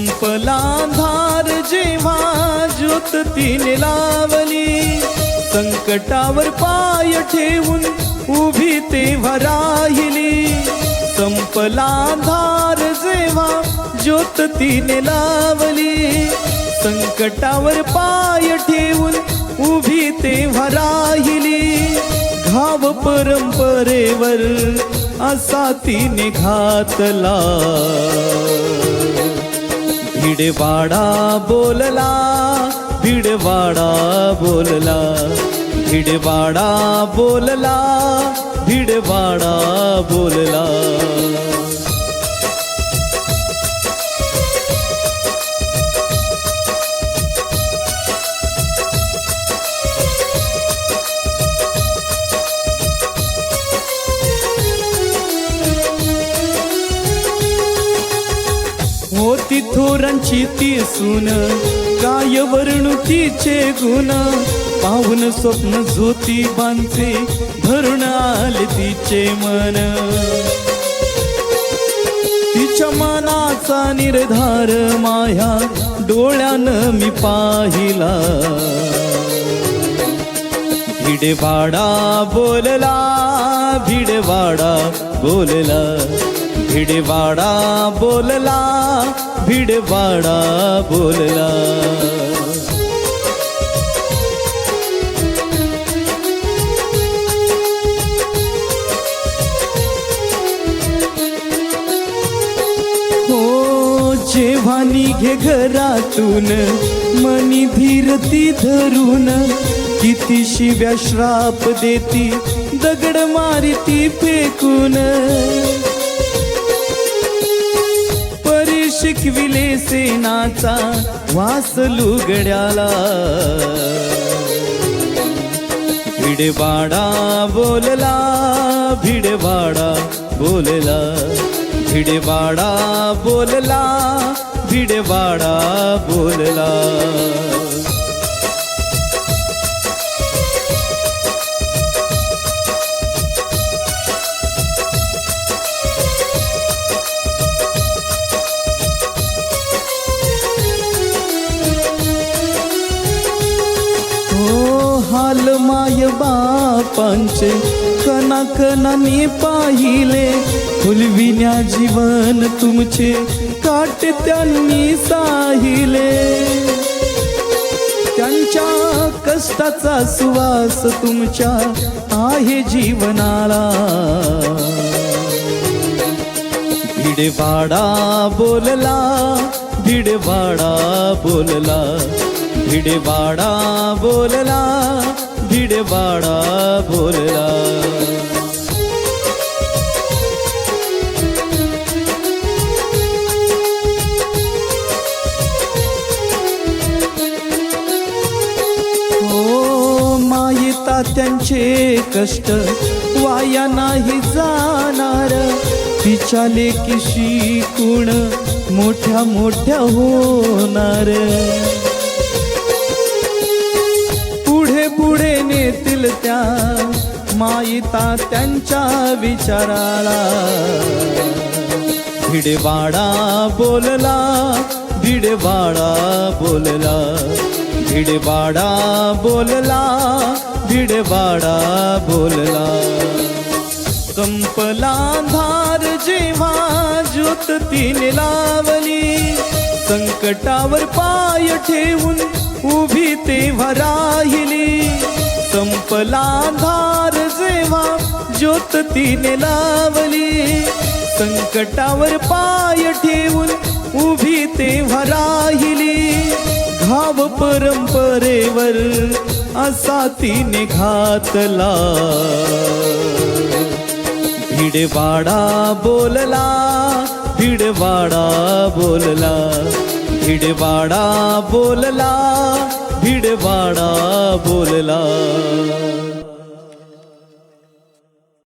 संपला धार जेव्हा ज्योत तिने लावली संकटावर पाय ठेवून उभी तेव्हा राहिली. संपला धार जेव्हा ज्योत तिने लावली संकटावर पाय ठेवून उभी तेव्हा राहिली. घाव परंपरेवर असा तिने घातला. भिडवाडा बोलला भिडवाडा बोलला भिडवाडा बोलला भिडवाडा बोलला। थोरांची ती सून काय वर्णुकीचे गुण. पाहून स्वप्न ज्योतिबांचे भरून आले तिचे मन. तिच्या मनाचा निर्धार माया डोळ्यानं मी पाहिला. भिडवाडा बोलला भिडवाडा बोलला. भिडवाडा बोलला भिडवाडा बोलला. हो जेव्हा निघे घरातून मनी धीरती धरून किती शिव्या श्राप देती दगड मारिती फेकून. शिकविले सेनाचा वास लुगड्याला. भिडवाडा बोलला भिडवाडा बोलला भिडवाडा बोलला भिडवाडा बोलला. माय बापांचे कना कनाने पाहिले. फुलविण्या जीवन तुमचे काट त्यांनी साहिले. त्यांच्या कष्टाचा सुवास तुमच्या आहे जीवनाला. भिडवाडा बोलला भिडवाडा बोलला भिडवाडा बोलला भिडवाडा बोलला. हो माई कष्ट वाया नाही जाणार. तिच्या लेकीशी कुण मोठ्या मोठ्या होणार. पुढे नेतील त्या माईता त्यांच्या विचाराला. भिडवाडा बोलला भिडवाडा बोलला भिडवाडा बोलला भिडवाडा बोलला. संपला धार जेव्हा ज्योत तिने लावली संकटावर पाय ठेवून संपला जेव्हा ज्योत तिने लावली संकटावर पाय ठेवून उभी तेव्हा राहिली. घाव परंपरेवर असा तिने घातला. भिडवाडा बोलला भिडवाडा बोलला भिडवाडा बोलला वाडा बोलला.